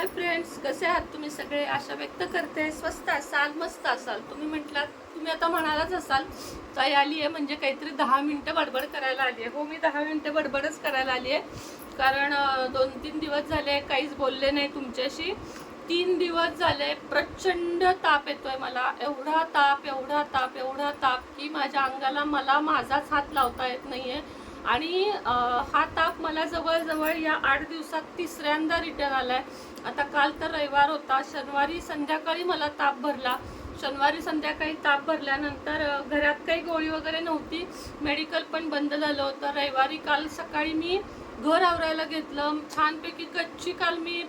Hi friends कसे आहात तुम्ही सगळे? आशा व्यक्त करते. स्वस्त असाल मस्त असाल. तुम्ही म्हटलात तुम्ही आता म्हणालाच असाल ताई आली आहे म्हणजे काहीतरी दहा मिनटं बडबड करायला आली आहे. हो मी दहा मिनटं बडबडच करायला आली आहे. कारण दोन तीन दिवस झाले काहीच बोलले नाही तुमच्याशी. तीन दिवस झाले प्रचंड ताप येतोय मला. एवढा ताप एवढा ताप एवढा ताप की माझ्या अंगाला मला माझाच हात लावता येत नाही आहे आणि हा ताप मला जवळजवळ या आठ दिवसात तिसऱ्यांदा रिटर्न आला आहे आता काल तर रविवार होता. शनिवारी संध्याकाळी मला ताप भरला. शनिवारी संध्याकाळी ताप भरल्यानंतर घरात काही गोळी वगैरे नव्हती. मेडिकल पण बंद झालं होतं. रविवारी काल सकाळी मी घर आवरायला घेतलं. छानपैकी कच्ची काल मी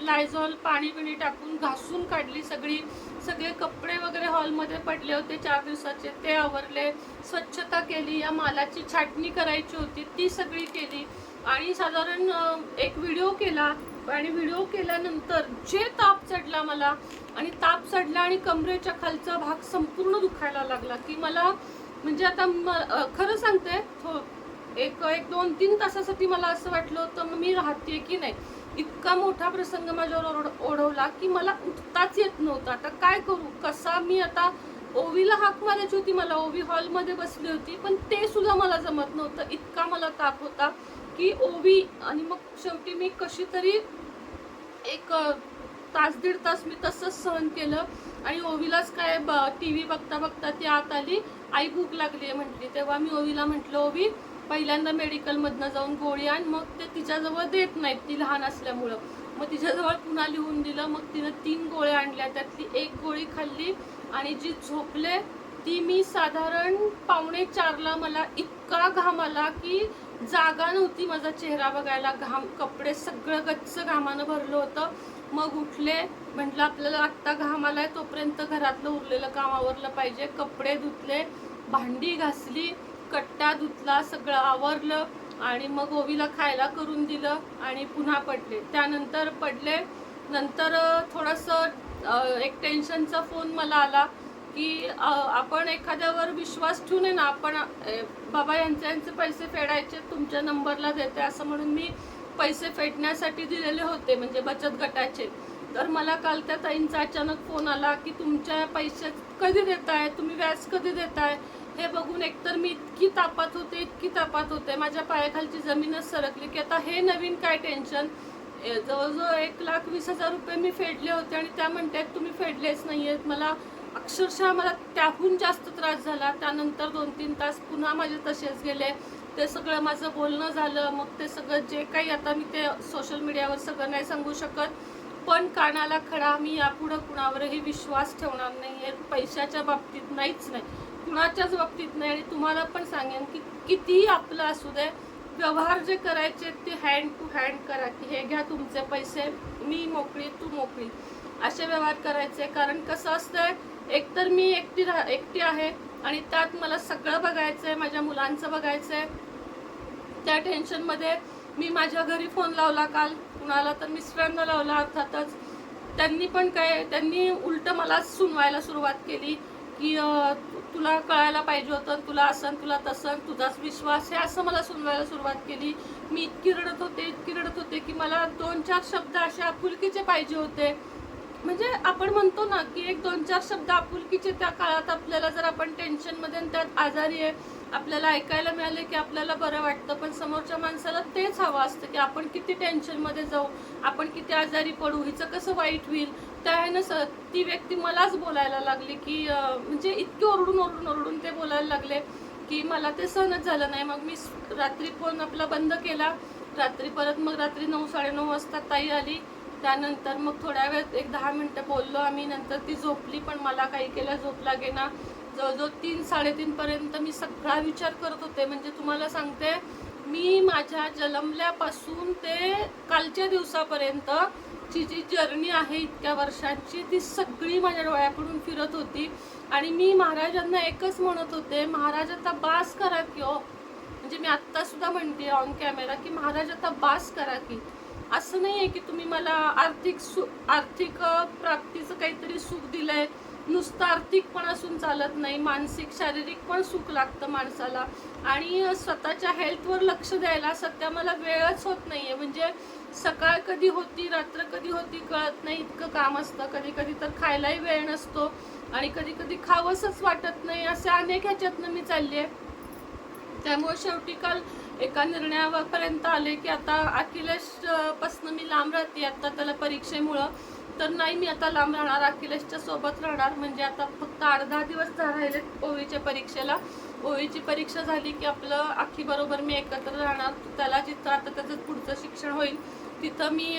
लायझॉल पाणी बिणी टाकून घासून काढली सगळी. सगळे कपडे वगैरे हॉलमध्ये पडले होते चार दिवसाचे. ते आवरले. स्वच्छता केली. या मालाची छाटणी करायची होती. ती सगळी केली. आणि साधारण एक व्हिडिओ केला. आणि व्हिडिओ केल्यानंतर जे ताप चढला मला आणि ताप चढला आणि कमरेच्या खालचा भाग संपूर्ण दुखायला लागला की मला म्हणजे आता म- खरं सांगते थो- एक एक दोन तीन तासासाठी मला असं वाटलं होतं मग मी राहते की नाही? इतका मोठा प्रसंग माझ्यावर ओढ- ओढवला की मला उठताच येत नव्हता. आता काय करू? कसा मी आता ओवीला हाक मारायची होती मला ओवी हॉलमध्ये बसली होती पण ते सुद्धा मला जमत नव्हतं. इतका मला ताप होता की ओवी आणि मग शेवटी मी कशी तरी एक तास दीड तास मी तसंच सहन केलं. आणि ओवीलाच काय ब टी व्ही बघता बघता ती आत आली. आई भूक लागली आहे म्हटली. तेव्हा मी ओवीला म्हटलं ओवी पहिल्यांदा मेडिकलमधनं जाऊन गोळी आण. मग ते तिच्याजवळ देत नाहीत ती लहान असल्यामुळं. मग तिच्याजवळ पुन्हा लिहून दिलं. मग तिनं तीन गोळ्या आणल्या. त्यातली एक गोळी खाल्ली. आणि जी झोपले ती मी साधारण पावणे चारला मला इतका घाम आला की जागा नव्हती. माझा चेहरा बघायला घाम कपडे सगळं गच्च घामानं भरलं होतं. मग उठले म्हटलं आपल्याला आत्ता घाम आलाय तोपर्यंत घरातलं उरलेलं काम आवरलं पाहिजे. कपडे धुतले भांडी घासली कट्टा धुतला सगळं आवरलं आणि मग ओवीला खायला करून दिलं आणि पुन्हा पडले. त्यानंतर पडले. नंतर थोडंसं एक टेन्शनचा फोन मला आला की आपण एखाद्यावर विश्वास ठेवून आहे ना आपण बाबा यांचे यांचे पैसे फेडायचे तुमच्या नंबरला देते असं म्हणून मी पैसे फेडण्यासाठी दिलेले होते म्हणजे बचत गटाचे. तर मला काल त्या ताईंचा अचानक फोन आला की तुमच्या पैसे कधी देताय? तुम्ही व्याज कधी देताय? हे बघून एकतर मी इतकी तापात होते इतकी तापात होते. माझ्या पायाखालची जमीनच सरकली की आता हे नवीन काय टेन्शन? जवळजवळ एक लाख वीस हजार रुपये मी फेडले होते आणि त्या म्हणतात तुम्ही फेडलेच नाही आहेत मला अक्षरशः मला त्याहून जास्त त्रास झाला. त्यानंतर दोन तीन तास पुन्हा माझे तसेच गेले. ते सगळं माझं बोलणं झालं. मग ते सगळं जे काही आता मी ते सोशल मीडियावर सगळं नाही सांगू शकत. पण कानाला खडा मी यापुढं कुणावरही विश्वास ठेवणार नाही आहे पैशाच्या बाबतीत नाहीच नाही. कुणाच्याच बाबतीत नाही. आणि तुम्हाला पण सांगेन की कितीही आपलं असू दे व्यवहार जे करायचे ते हँड टू हँड करा की हे घ्या तुमचे पैसे मी मोकळी तू मोकळी. असे व्यवहार करायचे. कारण कसं असतंय एकतर मी एकटी राह एकटी आहे आणि त्यात मला सगळं बघायचं आहे माझ्या मुलांचं बघायचं आहे त्या टेन्शनमध्ये मी माझ्या घरी फोन लावला काल. कुणाला तर मिस्टरांना लावला अर्थातच. त्यांनी पण काय त्यांनी उलटं मला सुनवायला सुरुवात केली की तुला कळायला पाहिजे होतं तुला असं तुला तसं तुझाच विश्वास. हे असं मला सुनवायला सुरुवात केली. मी इतकी रडत होते इतकी रडत होते की मला दोन चार शब्द असे आपुलकीचे पाहिजे होते. म्हणजे आपण म्हणतो ना की एक दोन चार शब्द आपुलकीचे त्या काळात आपल्याला जर आपण टेन्शनमध्ये आणि त्यात आजारी आहे आपल्याला ऐकायला मिळाले की आपल्याला बरं वाटतं पण समोरच्या माणसाला तेच हवं असतं की आपण किती टेन्शनमध्ये जाऊ आपण किती आजारी पडू हिचं कसं वाईट होईल? त्यावेळेनं स ती व्यक्ती मलाच बोलायला लागली की म्हणजे इतकी ओरडून ओरडून ओरडून ते बोलायला लागले की मला ते सहनच झालं नाही. मग मी रात्री फोन आपला बंद केला. रात्री परत मग रात्री नऊ साडेनऊ वाजता ताई आली. त्यानंतर मग थोड्या वेळ एक दहा मिनटं बोललो आम्ही नंतर ती झोपली पण मला काही केलं झोप लागेना. जवळजवळ तीन साडेतीनपर्यंत मी सगळा विचार करत होते. म्हणजे तुम्हाला सांगते मी माझ्या जन्मल्यापासून ते कालच्या दिवसापर्यंत ची जी जर्नी आहे इतक्या वर्षांची ती सगळी माझ्या डोळ्याकडून फिरत होती. आणि मी महाराजांना एकच म्हणत होते महाराज आता बास करा की हो. म्हणजे मी आत्तासुद्धा म्हणते ऑन कॅमेरा की महाराज आता बास करा की. असं नाही आहे की तुम्ही मला आर्थिक सु आर्थिक प्राप्तीचं काहीतरी सुख दिलंय. नुसतं आर्थिक पण असून चालत नाही मानसिक शारीरिक पण सुख लागतं माणसाला. आणि स्वतःच्या हेल्थवर लक्ष द्यायला सध्या मला वेळच होत नाही आहे म्हणजे सकाळ कधी होती रात्र कधी होती कळत नाही. इतकं काम असतं. कधी कधी तर खायलाही वेळ नसतो. आणि कधी कधी खावंसच वाटत नाही. असे अनेक ह्याच्यातनं मी चालली आहे त्यामुळे शेवटी काल एका निर्णयापर्यंत आले की आता अखिलेश पासनं मी लांब राहते आता त्याला परीक्षेमुळं. तर नाही मी आता लांब राहणार अखिलेशच्या सोबत राहणार. म्हणजे आता फक्त आठ दहा दिवस राहिले ओवीच्या परीक्षेला. ओवीची परीक्षा झाली की आपलं अख्खीबरोबर मी एकत्र राहणार. त्याला जिथं आता त्याचं पुढचं शिक्षण होईल तिथं मी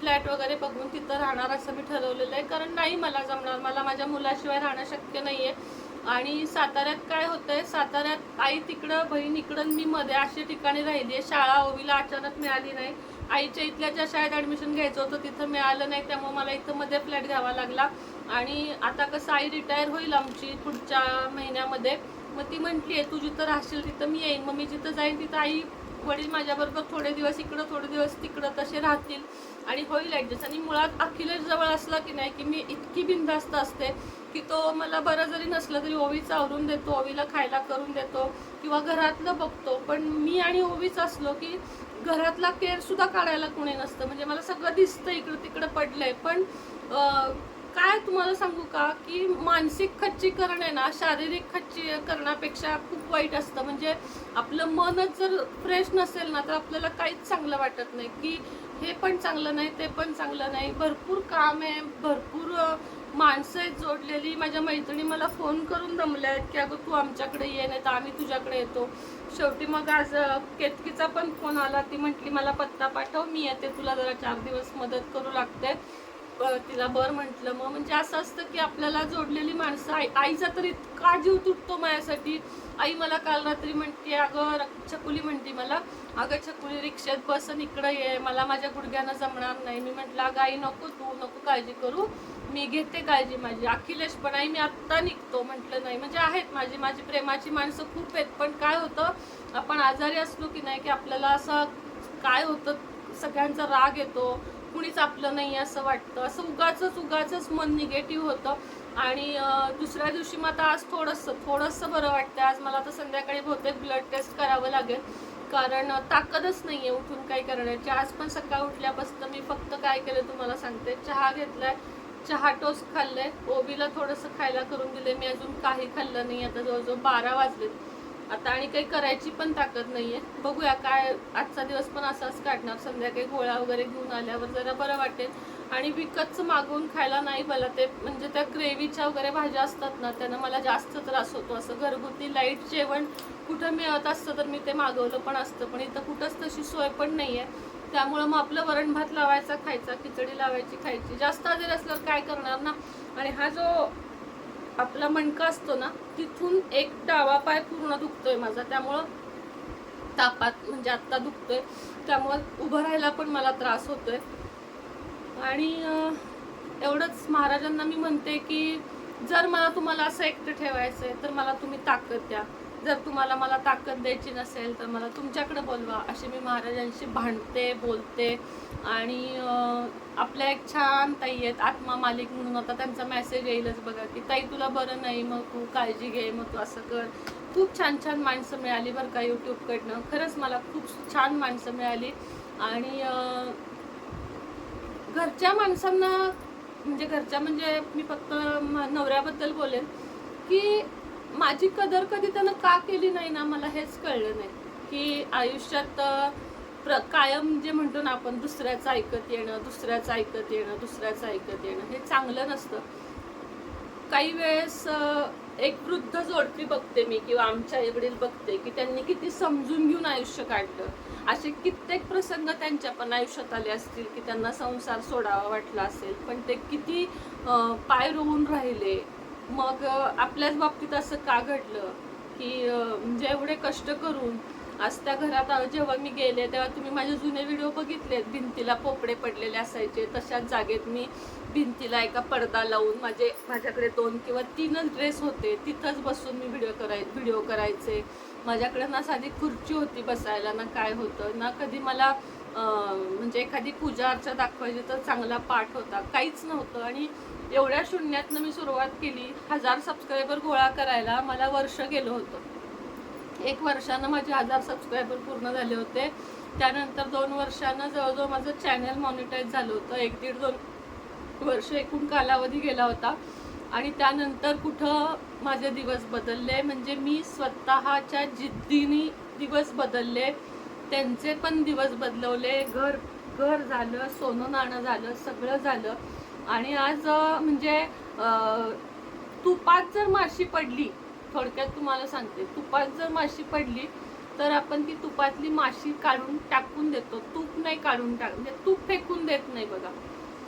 फ्लॅट वगैरे बघून तिथं राहणार असं मी ठरवलेलं आहे. कारण नाही मला जमणार. मला माझ्या मुलाशिवाय राहणं शक्य नाही आहे आणि साताऱ्यात काय होतंय? साताऱ्यात आई तिकडं बहीण इकडं मी मध्ये अशा ठिकाणी राहिली आहे. शाळा ओवीला अचानक मिळाली नाही. आईच्या इथल्या ज्या शाळेत ॲडमिशन घ्यायचं होतं तिथं मिळालं नाही. त्यामुळे मला इथं मध्ये फ्लॅट घ्यावा लागला. आणि आता कसं आई रिटायर होईल आमची पुढच्या महिन्यामध्ये. मग ती म्हटली आहे तू जिथं राहशील तिथं मी येईन. मग मी जिथं जाईन तिथं आई वडील माझ्याबरोबर थोडे दिवस इकडं थोडे दिवस तिकडं तसे राहतील. आणि होईल ॲडजस्ट आणि मुळात अखिलेश जवळ असला की नाही की मी इतकी बिनधास्त असते की तो मला बरं जरी नसलं तरी ओवीचं आवरून देतो ओवीला खायला करून देतो किंवा घरातलं बघतो. पण मी आणि ओवीच असलो की घरातला केअरसुद्धा काढायला कोणी नसतं. म्हणजे मला सगळं दिसतं इकडं तिकडं पडलं आहे पण काय तुम्हाला सांगू का की मानसिक खच्चीकरण आहे ना शारीरिक खच्चीकरणापेक्षा खूप वाईट असतं. म्हणजे आपलं मनच जर फ्रेश नसेल ना तर आपल्याला काहीच चांगलं वाटत नाही. की हे पण चांगलं नाही ते पण चांगलं नाही. भरपूर काम आहे भरपूर माणसं आहेत जोडलेली. माझ्या मैत्रिणी मला फोन करून रमल्या आहेत की अगं तू आमच्याकडे ये नाही तर आम्ही तुझ्याकडे येतो. शेवटी मग आज केतकीचा पण फोन आला. ती म्हटली मला पत्ता पाठव मी येते. तुला जरा चार दिवस मदत करू लागते. तिला बर म्हटलं. मग म्हणजे असं असतं की आपल्याला जोडलेली माणसं आई आईचा तर इतका जीव तुटतो माझ्यासाठी. आई मला काल रात्री म्हणते अगं र- छकुली म्हणते मला अगं छकुली रिक्षेत बसन इकडं ये. मला माझ्या गुडघ्यानं जमणार नाही. मी म्हटलं अगं आई नको तू नको काळजी करू. मी घेते काळजी माझी. अखिलेश पण आई मी आत्ता निघतो. म्हटलं नाही म्हणजे आहेत माझी माझी प्रेमाची माणसं खूप आहेत. पण काय होतं आपण आजारी असलो की नाही की आपल्याला असं काय होतं सगळ्यांचा राग येतो. कुणीच आपलं नाही असं वाटतं. असं उगाच उगाच मन निगेटिव्ह होतं. आणि दुसऱ्या दिवशी मग आता आज थोडंसं थोडंसं बरं वाटतं आज मला आता संध्याकाळी बहुतेक ब्लड टेस्ट करावं लागेल. कारण ताकदच नाही आहे उठून काय करण्याची. आज पण सकाळ उठल्यापासून मी फक्त काय केलं तुम्हाला सांगते. चहा घेतलाय. चहा टोस्ट खाल्लंय. ओबीला थोडंसं खायला करून दिले मी अजून काही खाल्लं नाही. आता जवळजवळ बारा वाजलेत. आता आणि काही करायची पण ताकद नाहीये. बघूया काय आजचा दिवस पण असाच काढणार. संध्याकाळी गोळ्या वगैरे घेऊन आल्यावर जरा बरं वाटेल. आणि विकतचं मागवून खायला नाही मला ते म्हणजे त्या ग्रेव्हीच्या वगैरे भाज्या असतात ना त्यानं मला जास्त त्रास होतो. असं घरगुती लाइट जेवण कुठं मिळत असतं तर मी ते मागवलं पण असतं. पण इथं कुठंच तशी सोय पण नाही आहे त्यामुळं मग आपलं वरण भात लावायचा खायचा खिचडी लावायची खायची. जास्त आजारी असल्यावर काय करणार ना? आणि हा जो आपला मणका असतो ना तिथून एक डावा पाय पूर्ण दुखतोय माझा. त्यामुळं तापात म्हणजे आत्ता दुखतोय. त्यामुळं उभं राहायला पण मला त्रास होतोय. आणि एवढंच महाराजांना मी म्हणते की जर मला तुम्हाला असं एकटं ठेवायचं आहे तर मला तुम्ही ताकद द्या. जर तुम्हाला मला ताकद द्यायची नसेल तर मला तुमच्याकडे बोलवा. असे मी महाराजांशी भांडते बोलते. आणि आपल्या एक छान ताई आहेत आत्मा मालिक म्हणून आता त्यांचा मेसेज येईलच बघा की ताई तुला बरं नाही मग तू काळजी घे मग तू असं कर. खूप छान छान माणसं मिळाली बरं का यूट्यूबकडनं खरंच मला खूप छान माणसं मिळाली. आणि घरच्या माणसांना म्हणजे घरच्या म्हणजे मी फक्त नवऱ्याबद्दल बोलेन की माझी कदर कधी त्यानं का केली नाही ना मला हेच कळलं नाही. की आयुष्यात प्र कायम जे म्हणतो ना आपण दुसऱ्याचं ऐकत येणं दुसऱ्याचं ऐकत येणं दुसऱ्याचं ऐकत येणं हे चांगलं नसतं. काही वेळेस एक वृद्ध जोडपी बघते मी किंवा आमच्या आईवडील बघते की त्यांनी किती समजून घेऊन आयुष्य काढलं. असे कित्येक प्रसंग त्यांच्या पण आयुष्यात आले असतील की त्यांना संसार सोडावा वाटला असेल पण ते किती पाय रोवून राहिले मग आपल्याच बाबतीत असं का घडलं? की म्हणजे एवढे कष्ट करून आज त्या घरात जेव्हा मी गेले तेव्हा तुम्ही माझे जुने व्हिडिओ बघितले भिंतीला पोपडे पडलेले असायचे. तशाच जागेत मी भिंतीला एका पडदा लावून माझे माझ्याकडे दोन किंवा तीनच ड्रेस होते. तिथंच बसून मी व्हिडिओ कराय व्हिडिओ करायचे. माझ्याकडे ना साधी खुर्ची होती बसायला ना काय होतं ना कधी मला म्हणजे एखादी पूजा अर्चा दाखवायची तर चांगला पाठ होता. काहीच नव्हतं. आणि एवढ्या शून्यातनं मी सुरुवात केली हजार सबस्क्रायबर गोळा करायला मला वर्ष गेलं होतं. एक वर्षानं माझे हजार सबस्क्रायबर पूर्ण झाले होते. त्यानंतर दोन वर्षानं जवळजवळ माझं चॅनल मॉनिटाईज झालं होतं. एक दीड दोन वर्ष एकूण कालावधी गेला होता. आणि त्यानंतर कुठं माझे दिवस बदलले म्हणजे मी स्वतःच्या जिद्दीने दिवस बदलले. त्यांचे पण दिवस बदलवले. घर घर झालं सोनं नाणं झालं सगळं झालं. आणि आज म्हणजे तुपात जर माशी पडली थोडक्यात तुम्हाला सांगते तुपात जर माशी पडली तर आपण ती तुपातली माशी काढून टाकून देतो. तूप नाही काढून टाक म्हणजे तूप फेकून देत नाही बघा.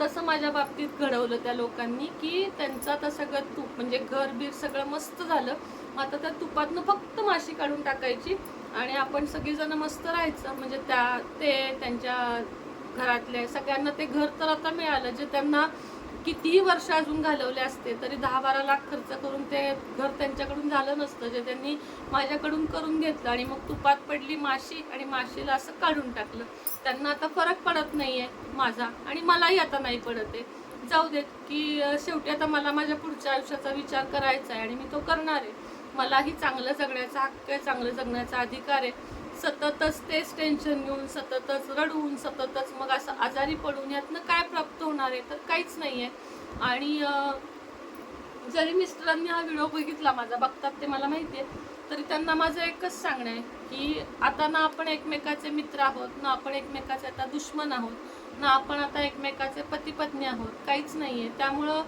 तसं माझ्या बाबतीत घडवलं त्या लोकांनी की त्यांचं आता सगळं तूप म्हणजे घर बीर सगळं मस्त झालं. आता त्या तुपातनं फक्त माशी काढून टाकायची आणि आपण सगळीजणं मस्त राहायचं. म्हणजे त्या ते त्यांच्या घरातले सगळ्यांना ते घर तर आता मिळालं जे त्यांना कितीही वर्ष अजून घालवले असते तरी दहा बारा लाख खर्च करून ते घर त्यांच्याकडून झालं नसतं जे त्यांनी माझ्याकडून करून घेतलं. आणि मग तुपात पडली माशी आणि माशीला असं काढून टाकलं. त्यांना आता फरक पडत नाही आहे माझा आणि मलाही आता नाही पडत आहे. जाऊ देत की शेवटी आता मला माझ्या पुढच्या आयुष्याचा विचार करायचा आहे आणि मी तो करणार आहे. मलाही चांगलं जगण्याचा हक्क आहे चांगलं जगण्याचा अधिकार आहे. सततच तेच टेन्शन घेऊन सततच रडवून सततच मग असं आजारी पडून यातनं काय प्राप्त होणार आहे? तर काहीच नाही आहे आणि जरी मिस्टरांनी हा व्हिडिओ बघितला माझा बघतात ते मला माहिती आहे तरी त्यांना माझं एकच सांगणं आहे की आता ना आपण एकमेकाचे मित्र आहोत ना आपण एकमेकाचे आता दुश्मन आहोत ना आपण आता एकमेकाचे पती पत्नी आहोत काहीच नाही आहे त्यामुळं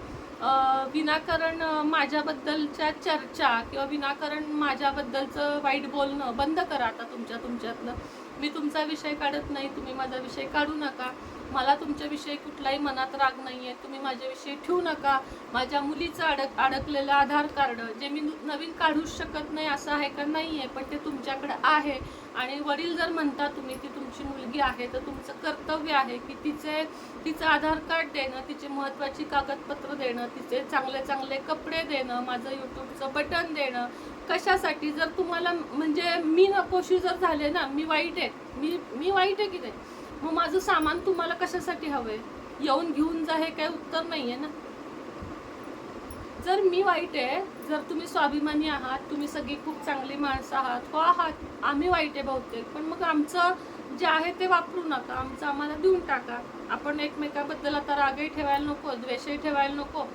विनाकारण माझ्याबद्दलच्या चर्चा किंवा विनाकारण माझ्याबद्दलचं वाईट बोलणं बंद करा आता तुमच्या तुमच्यातलं. मी तुमचा विषय काढत नाही तुम्ही माझा विषय काढू नका. मला तुमच्याविषयी कुठलाही मनात राग नाही आहे तुम्ही माझ्याविषयी ठेवू नका. माझ्या मुलीचं अडक अडकलेलं आधार कार्ड जे मी नवीन काढूच शकत नाही असं आहे का? नाही आहे पण ते तुमच्याकडे आहे. आणि वडील जर म्हणता तुम्ही ती तुमची मुलगी आहे तर तुमचं कर्तव्य आहे की तिचे तिचं आधार कार्ड देणं तिचे महत्त्वाची कागदपत्र देणं तिचे चांगले चांगले कपडे देणं माझं यूट्यूबचं बटन देणं. कशासाठी? जर तुम्हाला म्हणजे मी नकोशी जर झाले ना मी वाईट आहे. मी मी वाईट आहे की नाही? मग माझं सामान तुम्हाला कशासाठी हवंय? येऊन घेऊन जा हे काही उत्तर नाहीये ना? जर मी वाईट आहे जर तुम्ही स्वाभिमानी आहात तुम्ही सगळी खूप चांगली माणसं आहात हो आहात आम्ही वाईट आहे बहुतेक पण मग आमचं जे आहे ते वापरू नका आमचं आम्हाला देऊन टाका. आपण एकमेकाबद्दल आता रागही ठेवायला नको द्वेषही ठेवायला नको.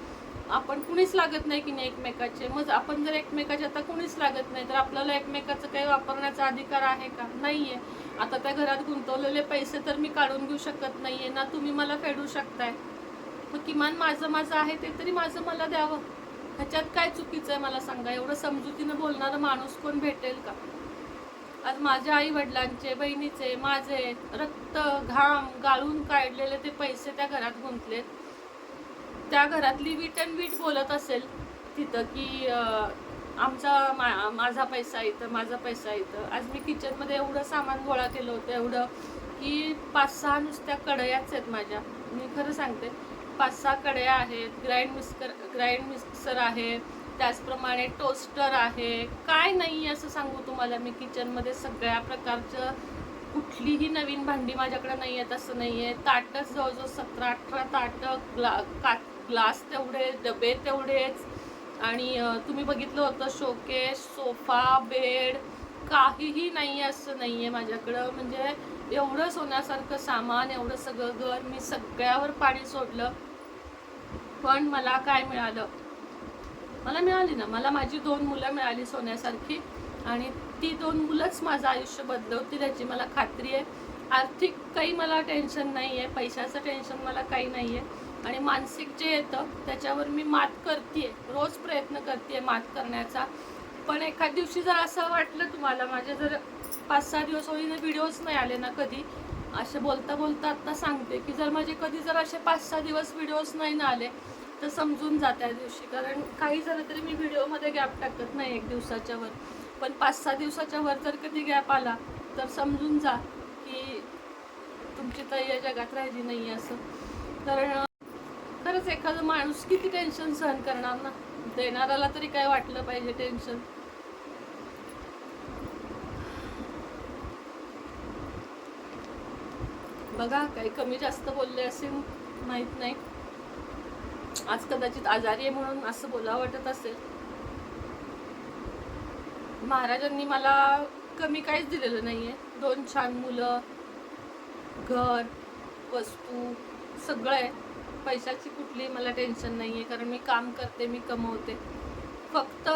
आपण कुणीच लागत नाही की नाही एकमेकाचे. मग आपण जर एकमेकाचे आता कुणीच लागत नाही. तर आपल्याला एकमेकाचं काही वापरण्याचा अधिकार आहे का? नाहीये. आता त्या घरात गुंतवलेले पैसे तर मी काढून घेऊ शकत नाहीये. ना तुम्ही मला फेडू शकताय. मग किमान माझं माझं आहे ते तरी माझं मला द्यावं. ह्याच्यात काय चुकीचं आहे मला सांगा? एवढं समजुतीनं बोलणारा माणूस कोण भेटेल का? आज माझ्या आई वडिलांचे बहिणीचे माझे रक्त घाम गाळून काढलेले ते पैसे त्या घरात गुंतलेत. त्या घरातली वीट अँड वीट बोलत असेल तिथं की आमचा मा माझा पैसा इथं माझा पैसा इथं. आज मी किचनमध्ये एवढं सामान गोळा केलं होतं एवढं की पाच सहा नुसत्या कढयाच आहेत माझ्या. मी खरं सांगते पाच सहा कढया आहेत ग्राइंड मिक्सर ग्राइंड मिक्सर आहे त्याचप्रमाणे टोस्टर आहे. काय नाही असं सांगू तुम्हाला मी किचनमध्ये सगळ्या प्रकारचं कुठलीही नवीन भांडी माझ्याकडे नाही आहेत असं नाही आहे. ताटच जवळजवळ सतरा अठरा ताटं ग्ला का ग्लास तेवढे डबे तेवढेच. आणि तुम्ही बघितलं होतं शोकेस सोफा बेड काहीही नाही असं नाही आहे माझ्याकडं. म्हणजे एवढं सोन्यासारखं सामान एवढं सगळं घर मी सगळ्यावर पाणी सोडलं. पण मला काय मिळालं? मला मिळाली ना. मला माझी दोन मुलं मिळाली सोन्यासारखी. आणि ती दोन मुलंच माझं आयुष्य बदलवतील याची मला खात्री आहे. आर्थिक काही मला टेन्शन नाही आहे पैशाचं टेन्शन मला काही नाही आहे आणि मानसिक जे येतं त्याच्यावर मी मात करते रोज प्रयत्न करते मात करण्याचा. पण एखाद दिवशी जर असं वाटलं तुम्हाला माझे जर पाच सहा दिवस होईने व्हिडिओज नाही आले ना कधी असे बोलता बोलता आत्ता सांगते की जर माझे कधी जर असे पाच सहा दिवस व्हिडिओज नाही ना आले तर समजून जा त्या दिवशी. कारण काही झालं तरी मी व्हिडिओमध्ये गॅप टाकत नाही एक दिवसाच्या वर. पण पाच सहा दिवसाच्या वर जर कधी गॅप आला तर समजून जा की तुमची तर या जगात राहिली नाही असं. कारण खरंच एखादं माणूस किती टेन्शन सहन करणार ना? देणाऱ्याला तरी काय वाटलं पाहिजे टेन्शन बघा काही कमी जास्त बोलले असेल माहीत नाही. आज कदाचित आजारी आहे म्हणून असं बोलावं वाटत असेल. महाराजांनी मला कमी काहीच दिलेलं नाहीये. दोन छान मुलं घर वस्तू सगळं आहे. पैशाची कुठली मला टेन्शन नाही आहे कारण मी काम करते मी कमवते. फक्त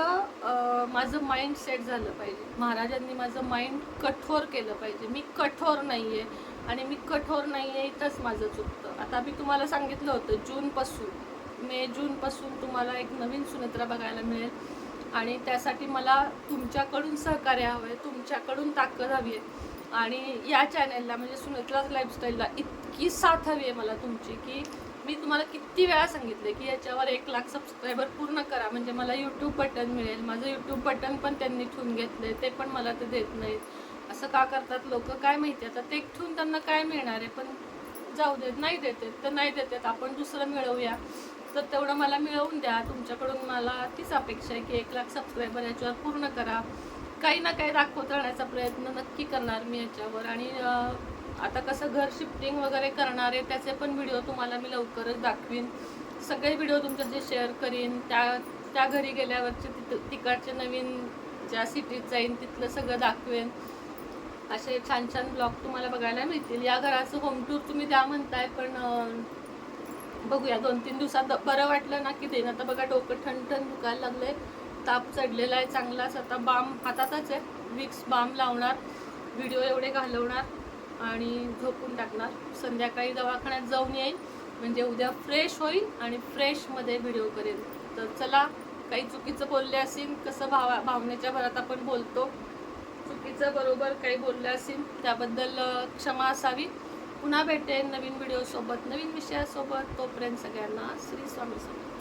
माझं माइंड सेट झालं पाहिजे. महाराजांनी माझं माइंड कठोर केलं पाहिजे. मी कठोर नाही आहे आणि मी कठोर नाही आहे इथंच माझं चुकतं. आता मी तुम्हाला सांगितलं होतं जूनपासून मे जूनपासून तुम्हाला एक नवीन सुनेत्रा बघायला मिळेल. आणि त्यासाठी मला तुमच्याकडून सहकार्य हवं आहे तुमच्याकडून ताकद हवी आहे आणि या चॅनेलला म्हणजे सुनेत्राज लाईफस्टाईलला इतकी साथ हवी आहे मला तुमची की मी तुम्हाला किती वेळा सांगितले की याच्यावर एक लाख सबस्क्रायबर पूर्ण करा. म्हणजे मला यूट्यूब बटन मिळेल. माझं यूट्यूब बटन पण त्यांनी ठेवून घेतलंय. ते पण मला ते देत नाहीत. असं का करतात लोक? काय माहिती आता? ते ठेवून त्यांना काय मिळणार आहे? पण जाऊ देत. नाही देते तर नाही देतात. आपण दुसरं मिळवूया. तर तेवढं मला मिळवून द्या. तुमच्याकडून मला तीच अपेक्षा आहे की एक लाख सबस्क्रायबर याच्यावर पूर्ण करा. काही ना काही दाखवत राहण्याचा प्रयत्न नक्की करणार मी याच्यावर. आणि आता कसं घर शिफ्टिंग वगैरे करणार आहे त्याचे पण व्हिडिओ तुम्हाला मी लवकरच दाखवीन. सगळे व्हिडिओ तुमच्याशी शेअर करीन त्या त्या घरी गेल्यावरचे तिथं तिकडचे नवीन ज्या सिटीत जाईन तिथलं सगळं दाखवेन. असे छान छान ब्लॉग तुम्हाला बघायला मिळतील. या घराचं होम टूर तुम्ही द्या म्हणताय पण बघूया. दोन तीन दिवसात बरं वाटलं ना की देईन. आता बघा डोकं ठणठण दुखायला आहे ताप चढलेला आहे चांगलाच. आता बाम हातातच आहे. विक्स बाम लावणार. व्हिडिओ एवढे घालवणार. आणि झोपून टाकणार. संध्याकाळी दवाखान्यात जाऊन येईन. म्हणजे उद्या फ्रेश होईल आणि फ्रेशमध्ये व्हिडिओ करेन. तर चला काही चुकीचं बोलले असेल कसं भावा भावनेच्या भरात आपण बोलतो. चुकीचं बरोबर काही बोलले असेल त्याबद्दल क्षमा असावी. पुन्हा भेटेन नवीन व्हिडिओसोबत नवीन विषयासोबत. तोपर्यंत सगळ्यांना श्री स्वामी समर्थ.